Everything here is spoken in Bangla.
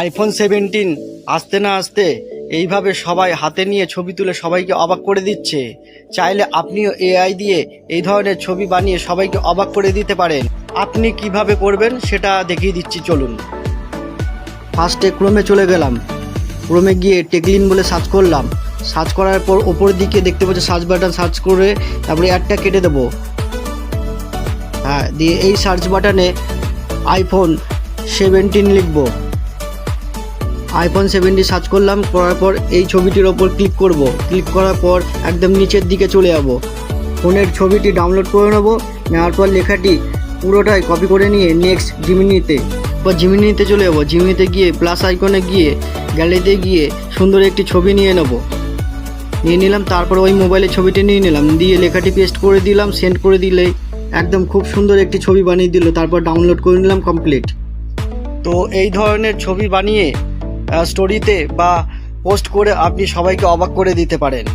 আইফোন সেভেন্টিন আসতে না আসতে এইভাবে সবাই হাতে নিয়ে ছবি তুলে সবাইকে অবাক করে দিচ্ছে। চাইলে আপনিও এআই দিয়ে এই ধরনের ছবি বানিয়ে সবাইকে অবাক করে দিতে পারেন। আপনি কীভাবে করবেন সেটা দেখিয়ে দিচ্ছি, চলুন। ফার্স্টে ক্রোমে চলে গেলাম। ক্রোমে গিয়ে টেকলিন বলে সার্চ করলাম। সার্চ করার পর ওপর দিকে দেখতে পাচ্ছি সার্চ বাটন সার্চ করে তারপরে অ্যাডটা কেটে দেবো। হ্যাঁ দিয়ে এই সার্চ বাটনে আইফোন সেভেন্টিন লিখব। আইফোন সেভেন্টি সার্চ করলাম, করার পর এই ছবিটির ওপর ক্লিক করব। ক্লিক করার পর একদম নিচের দিকে চলে যাব। ফোনের ছবিটি ডাউনলোড করে নেব, নেওয়ার পর লেখাটি পুরোটাই কপি করে নিয়ে নেক্সট জিমিনিতে এবার জিমিনিতে চলে যাব। জিমিনিতে গিয়ে প্লাস আইকনে গিয়ে গ্যালারিতে গিয়ে সুন্দর একটি ছবি নিয়ে নেব। নিয়ে নিলাম, তারপর ওই মোবাইলে ছবিটি নিয়ে নিলাম। দিয়ে লেখাটি পেস্ট করে দিলাম সেন্ড করে দিলেই একদম খুব সুন্দর একটি ছবি বানিয়ে দিল, তারপর ডাউনলোড করে নিলাম কমপ্লিট তো এই ধরনের ছবি বানিয়ে স্টোরিতে বা পোস্ট করে আপনি সবাইকে অবাক করে দিতে পারেন।